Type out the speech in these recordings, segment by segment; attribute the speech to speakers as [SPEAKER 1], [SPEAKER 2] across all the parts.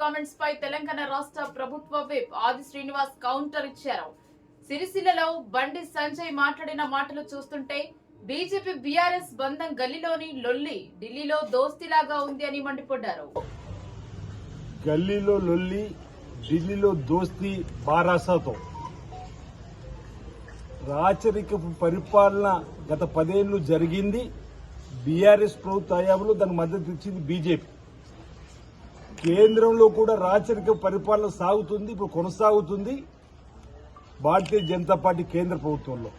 [SPEAKER 1] Comments పై తెలంగాణ రాష్ట్ర ప్రభుత్వ whip ఆది శ్రీనివాస్ కౌంటర్ ఇచ్చారు. సిరిసిల్లలో బండి సంజయ్ మాట్లాడిన మాటలు చూస్తుంటే బీజేపీ బీఆర్ఎస్ బంధం గల్లీలోని లొల్లి ఢిల్లీలో దోస్తిలాగా ఉంది అని మండిపడ్డారు.
[SPEAKER 2] గల్లీలో లొల్లి ఢిల్లీలో దోస్తీ బారాసాతో. రాచరికపు పరిపాలన గత పదేళ్ళు జరిగింది. బీఆర్ఎస్ ప్రభుత్వ హయాంలో దానికి మద్దతు ఇచ్చింది బీజేపీ. కేంద్రంలో కూడా రాచరిక పరిపాలన సాగుతుంది ఇప్పుడు కొనసాగుతుంది భారతీయ జనతా పార్టీ కేంద్ర ప్రభుత్వంలో.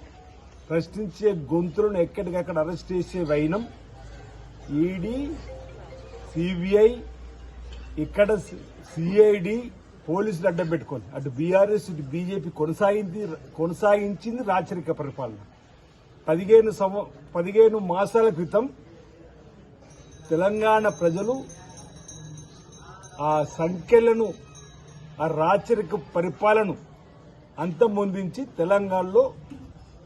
[SPEAKER 2] ప్రశ్నించే గొంతులను ఎక్కడికక్కడ అరెస్ట్ చేసే వైనం ఈడీ సిబిఐ ఇక్కడ సిఐడి పోలీసులు అడ్డం పెట్టుకొని అటు బీఆర్ఎస్ ఇటు బీజేపీ కొనసాగింది కొనసాగించింది రాచరిక పరిపాలన. పదిహేను సంవ పదిహేను మాసాల క్రితం తెలంగాణ ప్రజలు ఆ సంఖ్యలను ఆ రాచరిక పరిపాలన అంతమొందించి తెలంగాణలో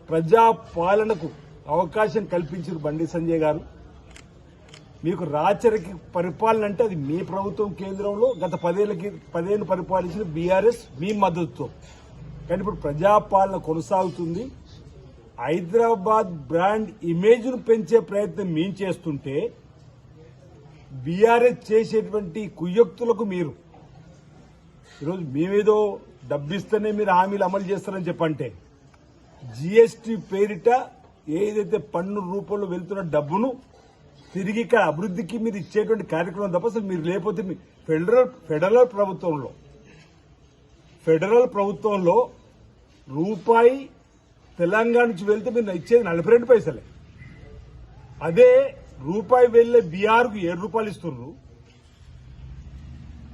[SPEAKER 2] ప్రజాపాలనకు అవకాశం కల్పించారు బండి సంజయ్ గారు. మీకు రాచరిక పరిపాలన అంటే అది మీ ప్రభుత్వం కేంద్రంలో గత పదేళ్ళకి పదేళ్ళు పరిపాలించిన బీఆర్ఎస్ మీ మద్దతుతో. కానీ ఇప్పుడు ప్రజాపాలన కొనసాగుతుంది. హైదరాబాద్ బ్రాండ్ ఇమేజ్ను పెంచే ప్రయత్నం మేము చేస్తుంటే బీఆర్ఎస్ చేసేటువంటి కుయ్యక్తులకు మీరు. ఈరోజు మేమేదో డబ్బిస్తేనే మీరు హామీలు అమలు చేస్తారని చెప్పంటే జీఎస్టీ పేరిట ఏదైతే పన్ను రూపంలో వెళ్తున్న డబ్బును తిరిగి ఇక్కడ అభివృద్ధికి మీరు ఇచ్చేటువంటి కార్యక్రమం తప్ప అసలు మీరు లేకపోతే మీ ఫెడరల్ ఫెడరల్ ప్రభుత్వంలో ఫెడరల్ ప్రభుత్వంలో రూపాయి తెలంగాణ నుంచి వెళ్తే మీరు ఇచ్చేది నలభై రెండు పైసలే. అదే రూపాయి వెళ్ళే బీహార్కు ఏడు రూపాయలు ఇస్తుండ్రు.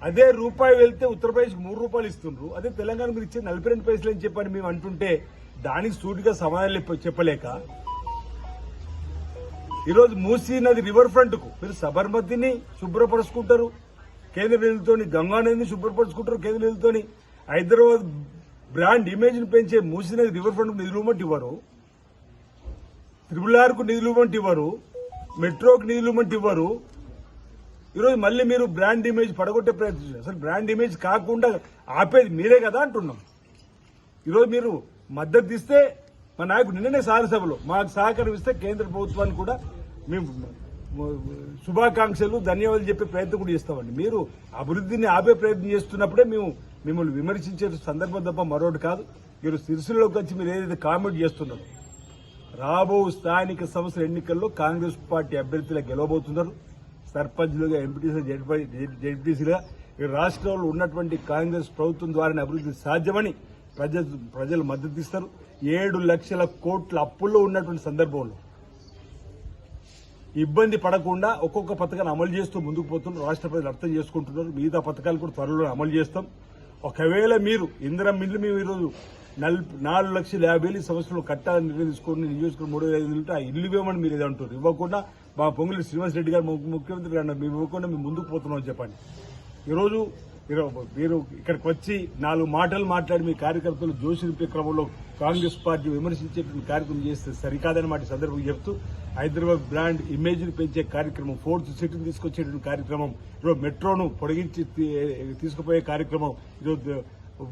[SPEAKER 2] అదే రూపాయి వెళ్తే ఉత్తరప్రదేశ్ మూడు రూపాయలు ఇస్తుండ్రు. అదే తెలంగాణ మీరు ఇచ్చే నలభై రెండు పైసలు అని చెప్పని మేము అంటుంటే దానికి సూటిగా సమాధానం చెప్పలేక. ఈరోజు మూసీ నది రివర్ ఫ్రంట్కు మీరు సబర్మతిని శుభ్రపరుచుకుంటారు. కేంద్ర నిధులతో గంగా నదిని శుభ్రపరుచుకుంటారు కేంద్ర నిధులతో హైదరాబాద్ బ్రాండ్ ఇమేజ్ని పెంచే మూసీ నది రివర్ ఫ్రంట్కు నిధులు ఇవ్వమంటే ఇవ్వరు త్రిబుల్ నిధులు ఇవ్వమంటే ఇవ్వరు మెట్రోకి నిధులు ఇవ్వమంటే ఇవ్వరు ఈరోజు మళ్ళీ మీరు బ్రాండ్ ఇమేజ్ పడగొట్టే ప్రయత్నం అసలు బ్రాండ్ ఇమేజ్ కాకుండా ఆపేది మీరే కదా అంటున్నాం. ఈరోజు మీరు మద్దతు ఇస్తే మా నాయకుడు నిన్ననే సారసభలో మాకు సహకారం ఇస్తే కేంద్ర ప్రభుత్వానికి కూడా మేము శుభాకాంక్షలు ధన్యవాదాలు చెప్పే ప్రయత్నం కూడా చేస్తామండి. మీరు అభివృద్ధిని ఆపే ప్రయత్నం చేస్తున్నప్పుడే మేము మిమ్మల్ని విమర్శించే సందర్భం తప్ప మరొకటి కాదు. మీరు సిరిసిల్లోకి వచ్చి మీరు ఏదైతే కామెంట్ చేస్తున్నారో రాబో స్థానిక సంస్థల ఎన్నికల్లో కాంగ్రెస్ పార్టీ అభ్యర్థులు గెలవబోతున్నారు. సర్పంచ్లుగా ఎంపీటీసీ జడ్పీసీలుగా ఈ రాష్ట్రంలో ఉన్నటువంటి కాంగ్రెస్ ప్రభుత్వం ద్వారానే అభివృద్ధి సాధ్యమని ప్రజ ప్రజలు మద్దతు ఇస్తారు ఏడు లక్షల కోట్ల అప్పుల్లో ఉన్నటువంటి సందర్భంలో ఇబ్బంది పడకుండా ఒక్కొక్క పథకాన్ని అమలు చేస్తూ ముందుకు పోతున్నారు. రాష్ట్ర ప్రజలు అర్థం చేసుకుంటున్నారు. మిగతా పథకాలు కూడా త్వరలో అమలు చేస్తాం. ఒకవేళ మీరు ఇందిరా మిల్లు మేము ఈరోజు నాలుగు లక్షల యాభై వేలు సంవత్సరంలో కట్టాలని నిర్ణయం తీసుకొని నియోజకవర్గం మూడు వేల ఐదు వందలు ఆ ఇల్లు ఇవ్వమని మీరు ఏదంటారు ఇవ్వకుండా మా పొంగులి శ్రీనివాస్ రెడ్డి గారు ముఖ్యమంత్రి గారు మేము ఇవ్వకుండా మేము ముందుకు పోతున్నాం చెప్పండి. ఈరోజు మీరు ఇక్కడికి వచ్చి నాలుగు మాటలు మాట్లాడి మీ కార్యకర్తలు జోషి నింపే క్రమంలో కాంగ్రెస్ పార్టీ విమర్శించేటువంటి కార్యక్రమం చేస్తే సరికాదని మాట సందర్భంగా చెప్తూ హైదరాబాద్ బ్రాండ్ ఇమేజ్ని పెంచే కార్యక్రమం ఫోర్త్ సిటీని తీసుకొచ్చేటువంటి కార్యక్రమం ఈరోజు మెట్రోను పొడిగించి తీసుకుపోయే కార్యక్రమం ఈరోజు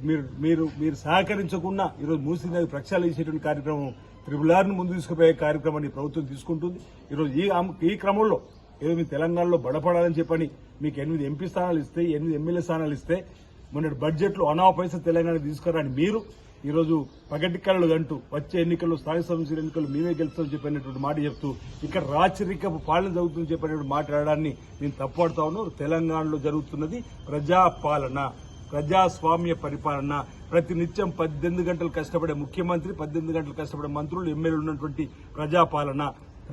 [SPEAKER 2] మీరు మీరు మీరు సహకరించకుండా ఈరోజు మూసి నది ప్రక్షాళన చేసేటువంటి కార్యక్రమం త్రిపుల్ ఆర్ను ముందు తీసుకుపోయే కార్యక్రమాన్ని ప్రభుత్వం తీసుకుంటుంది. ఈరోజు ఈ ఈ క్రమంలో ఏదో మీ తెలంగాణలో బడపడాలని చెప్పని మీకు ఎనిమిది ఎంపీ స్థానాలు ఇస్తే ఎనిమిది ఎమ్మెల్యే స్థానాలు ఇస్తే మొన్నటి బడ్జెట్లో అనా పైసలు తెలంగాణ తీసుకురాని మీరు ఈరోజు పగటి కళలు అంటూ వచ్చే ఎన్నికల్లో స్థానిక సంస్థల ఎన్నికల్లో మేమే గెలుస్తామని చెప్పినటువంటి మాట చెప్తూ ఇక్కడ రాచరిక పాలన జరుగుతుందని చెప్పినటువంటి మాట్లాడడాన్ని నేను తప్పుపడతా ఉన్నాను. తెలంగాణలో జరుగుతున్నది ప్రజాపాలన. ప్రజాస్వామ్య పరిపాలన. ప్రతి నిత్యం పద్దెనిమిది గంటలు కష్టపడే ముఖ్యమంత్రి పద్దెనిమిది గంటలు కష్టపడే మంత్రులు ఎమ్మెల్యేలు ఉన్నటువంటి ప్రజాపాలన.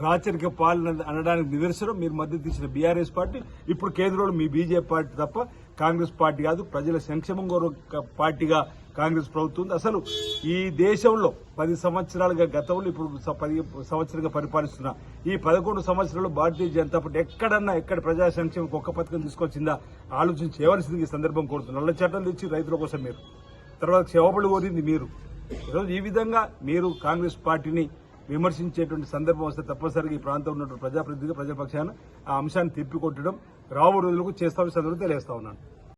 [SPEAKER 2] రాచరిక పాలన అనడానికి నిదర్శనం. మీరు మద్దతు ఇచ్చిన బీఆర్ఎస్ పార్టీ ఇప్పుడు కేంద్రంలో మీ బీజేపీ పార్టీ తప్ప కాంగ్రెస్ పార్టీ కాదు ప్రజల సంక్షేమం కోర పార్టీగా కాంగ్రెస్ ప్రభుత్వం ఉంది. అసలు ఈ దేశంలో పది సంవత్సరాలుగా గతంలో ఇప్పుడు పది సంవత్సరంగా పరిపాలిస్తున్న ఈ పదకొండు సంవత్సరాలు భారతీయ జనతా పార్టీ ఎక్కడన్నా ఎక్కడ ప్రజా సంక్షేమం ఒక్క పథకం తీసుకొచ్చిందా ఆలోచించేవలసింది ఈ సందర్భం కోరుతున్నారు నల్ల చట్టం తెచ్చి రైతుల కోసం మీరు. తర్వాత క్షేమపడి కోరింది మీరు. ఈరోజు ఈ విధంగా మీరు కాంగ్రెస్ పార్టీని విమర్శించేటువంటి సందర్భం వస్తే తప్పనిసరిగా ఈ ప్రాంతంలో ఉన్నటువంటి ప్రజాప్రతినిధిగా ప్రజాపక్షాన ఆ అంశాన్ని తిప్పికొట్టడం రాబో రోజులకు చేస్తామని సందర్భం తెలియజేస్తా ఉన్నాను.